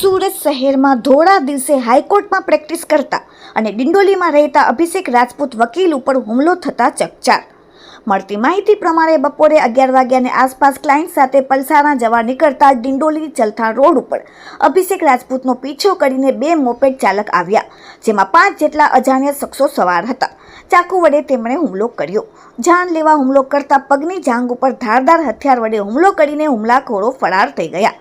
સુરત શહેરમાં ધોળા દિવસે હાઈકોર્ટમાં પ્રેક્ટિસ કરતા અને ડિંડોલીમાં રહેતા અભિષેક રાજપૂત વકીલ ઉપર હુમલો થતા ચકચાર. મળતી માહિતી પ્રમાણે બપોરે અગિયાર વાગ્યાની આસપાસ ક્લાયન્ટ સાથે પલસાણા જવા નીકળતા ડિંડોલી ચલથાણ રોડ ઉપર અભિષેક રાજપૂતનો પીછો કરીને બે મોપેડ ચાલક આવ્યા, જેમાં પાંચ જેટલા અજાણ્યા શખ્સો સવાર હતા. ચાકુ વડે તેમણે હુમલો કર્યો. જાન લેવા હુમલો કરતા પગની જાંગ ઉપર ધારદાર હથિયાર વડે હુમલો કરીને હુમલાખોરો ફરાર થઈ ગયા.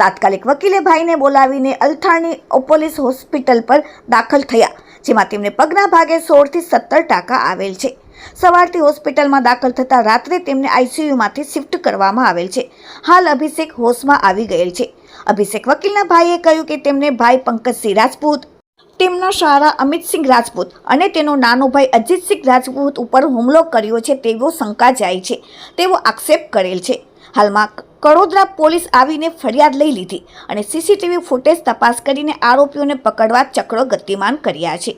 તાત્કાલિક વકીલે ભાઈને બોલાવીને અલથાણની પોલીસ હોસ્પિટલ પર દાખલ થયા, જેમાં તેમને પગના ભાગે સોળથી સત્તર ટાંકા આવેલ છે. સવારથી હોસ્પિટલમાં દાખલ થતાં રાત્રે તેમને આઈસીયુમાંથી શિફ્ટ કરવામાં આવેલ છે. હાલ અભિષેક હોશમાં આવી ગયેલ છે. અભિષેક વકીલના ભાઈએ કહ્યું કે તેમને ભાઈ પંકજસિંહ રાજપૂત, તેમના શાળા અમિતસિંહ રાજપૂત અને તેનો નાનો ભાઈ અજીતસિંહ રાજપૂત ઉપર હુમલો કર્યો છે તેવો શંકા જાય છે. તેવો આક્ષેપ કરેલ છે. હાલમાં કડોદરા પોલીસ આવીને ફરિયાદ લઈ લીધી અને સીસીટીવી ફૂટેજ તપાસ કરીને આરોપીઓને પકડવા ચક્રો ગતિમાન કર્યા છે.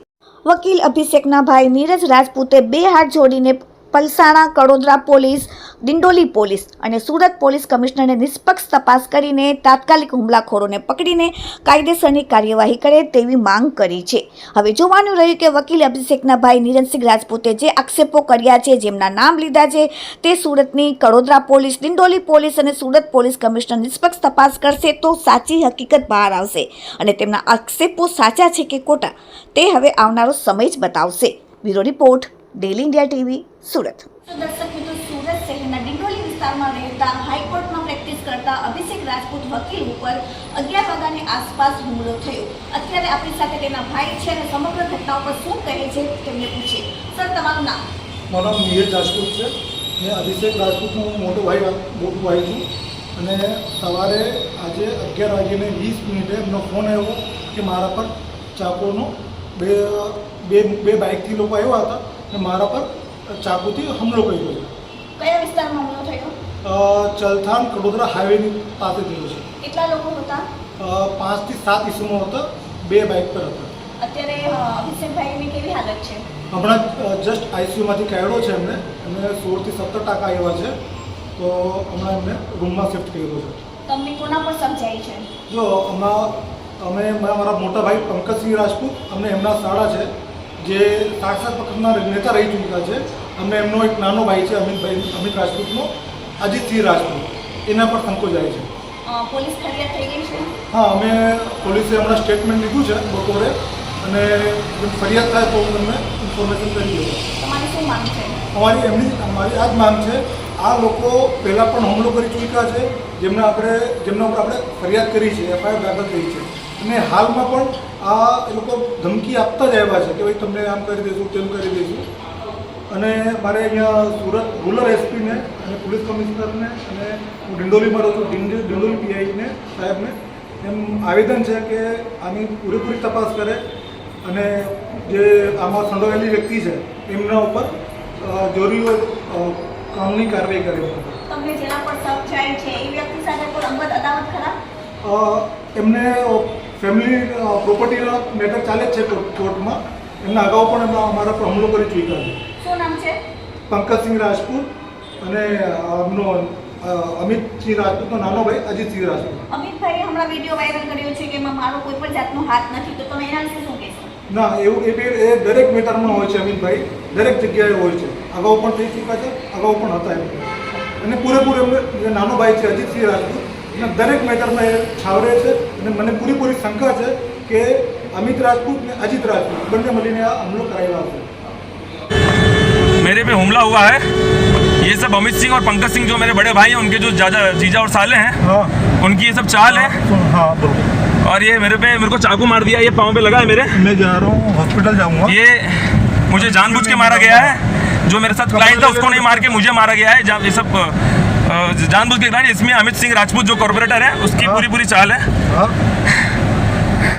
વકીલ અભિષેકના ભાઈ નીરજ રાજપૂતે બે હાથ જોડીને પલસાણા, કડોદરા પોલીસ, દિંડોલી પોલીસ અને સુરત પોલીસ કમિશનરને નિષ્પક્ષ તપાસ કરીને તાત્કાલિક હુમલાખોરોને પકડીને કાયદેસરની કાર્યવાહી કરે તેવી માંગ કરી છે. હવે જોવાનું રહ્યું કે વકીલ અભિષેકના ભાઈ નિરંજસિંહ રાજપૂતે જે આક્ષેપો કર્યા છે, જેમના નામ લીધા છે, તે સુરતની કડોદરા પોલીસ, દિંડોલી પોલીસ અને સુરત પોલીસ કમિશનર નિષ્પક્ષ તપાસ કરશે તો સાચી હકીકત બહાર આવશે અને તેમના આક્ષેપો સાચા છે કે ખોટા તે હવે આવનારો સમય જ બતાવશે. Bureau report daily India TV Surat. દર્શક મિત્રો સુરત શહેરના ડિંડોલી વિસ્તારમાં રહેતા હાઈકોર્ટમાં પ્રેક્ટિસ કરતા અભિષેક રાજપૂત વકીલ ઉપર અગિયાર વાગ્યાની આસપાસ હુમલો થયો. અત્યારે આપણી સાથે તેના ભાઈ છે અને સમગ્ર ઘટના ઉપર શું કહે છે તેમને પૂછીએ સર તમારું નામ? મારું નામ રાજપૂત છે. મેં અભિષેક રાજપૂતનો મોટો ભાઈ વાત- મોટો ભાઈ છું. અને સવારે આજે અગિયાર વાગીને વીસ મિનિટે એમનો ફોન આવ્યો કે મારા પર ચાકોનો બે બે બે બાઇકથી લોકો આવ્યા હતા. અને મારા પર ચાકુથી હુમલો કર્યો છે. કયા વિસ્તારમાં હુમલો થયો? ચલથાણ કડોદરા હાઈવેની પાસે થયો છે. કેટલા લોકો હતા? પાંચથી સાત ઇસમો હતા બે બાઇક પર હતા. અત્યારે અભિષેકભાઈની કેવી હાલત છે? હમણાં જસ્ટ આઈસીયુમાંથી કાઢ્યો છે એમને. એમને સોળથી સત્તર ટકા આવ્યા છે. તો હમણાં એમને રૂમમાં શિફ્ટ કર્યો છે. તમને કોના પર સમજાય છે? જો હમણાં અમે મારા મારા મોટા ભાઈ પંકજસિંહ રાજપૂત અમને એમના શાળા છે. જે સાક્ષાત પક્ષના નેતા રહી ચૂક્યા છે અમને એમનો એક નાનો ભાઈ છે અમિતભાઈ અમિત રાજપૂતનો અજીતસિંહ રાજપૂત. એના પર સંકોચાય છે. પોલીસ ફરિયાદ થઈ ગઈ છે? હા અમે પોલીસે હમણાં સ્ટેટમેન્ટ લીધું છે બપોરે અને ફરિયાદ થાય તો હું તમને ઇન્ફોર્મેશન કરી દઉં. તમારી શું માંગ છે? અમારી એમની અમારી આ જ માંગ છે. આ લોકો પહેલાં પણ હુમલો કરી ચૂક્યા છે. જેમને આપણે જેમના ઉપર આપણે ફરિયાદ કરી છે એફઆઈઆર દાખલ કરી છે. અને હાલમાં પણ આ એ લોકો ધમકી આપતા જ આવ્યા છે કે ભાઈ તમને આમ કરી દઈશું તેમ કરી દઈશું અને મારે અહીંયા સુરત રૂરલ એસપીને અને પોલીસ કમિશનરને અને હું ડિંડોલીમાં રહું છું ડિંડોલી ડિંડોલી પીઆઈને સાહેબને એમ આવેદન છે કે આની પૂરેપૂરી તપાસ કરે અને જે આમાં સંડોવાયેલી વ્યક્તિ છે એમના ઉપર જરૂરી હોય કામની કાનૂની કાર્યવાહી કરે. તમને જેના પર શક છે એ વ્યક્તિ સાથે કોઈ અંગત અદાવત ખરા? એમને ફેમિલી પ્રોપર્ટીના મેટર ચાલે છે કોર્ટમાં. એમના અગાઉ પણ એમના અમારા પર હુમલો કરી ચૂક્યા છે. શું નામ છે? પંકજસિંહ રાજપૂત અને એમનો અમિતસિંહ રાજપૂતનો નાનો ભાઈ અજીતસિંહ રાજપૂત. અમિતભાઈ હમણાં વીડિયો વાયરલ કર્યો છે કે એમાં મારો કોઈ પણ જાતનો હાથ નથી. તો તમે એના વિશે શું કહેશો? ના એવું એ બે એ દરેક મેટરમાં હોય છે અમિતભાઈ. દરેક જગ્યાએ હોય છે. અગાઉ પણ થઈ ચૂક્યા છે અગાઉ પણ હતા એમ. અને પૂરેપૂરો એમને નાનો ભાઈ છે અજીતસિંહ રાજપૂત એને દરેક મેટરમાં એ છાવરે છે અને મને પૂરેપૂરી શંકા છે કે અમિત રાજપૂત ને અજીત રાજપૂત બંને મળીને આ હુમલો કરાયેલા હશે मेरे पे हमला हुआ है ये सब अमित सिंह और पंकज सिंह जो मेरे बड़े भाई हैं उनके जो जाजा जीजा और साले हैं हाँ उनकी ये सब चाल है हाँ बोलो और ये मेरे पे मेरे को चाकू मार दिया ये पाँव पे लगा है मेरे मैं जा रहा हूँ हॉस्पिटल जाऊँगा ये मुझे जानबूझ के मारा गया है जो मेरे साथ क्लाइंट था उसको नहीं मार के मुझे मारा गया है जब ये सब अ, जानबूझ के क्लाइंट इसमें अमित सिंह राजपूत जो कॉर्पोरेटर है उसकी पूरी पूरी चाल है हाँ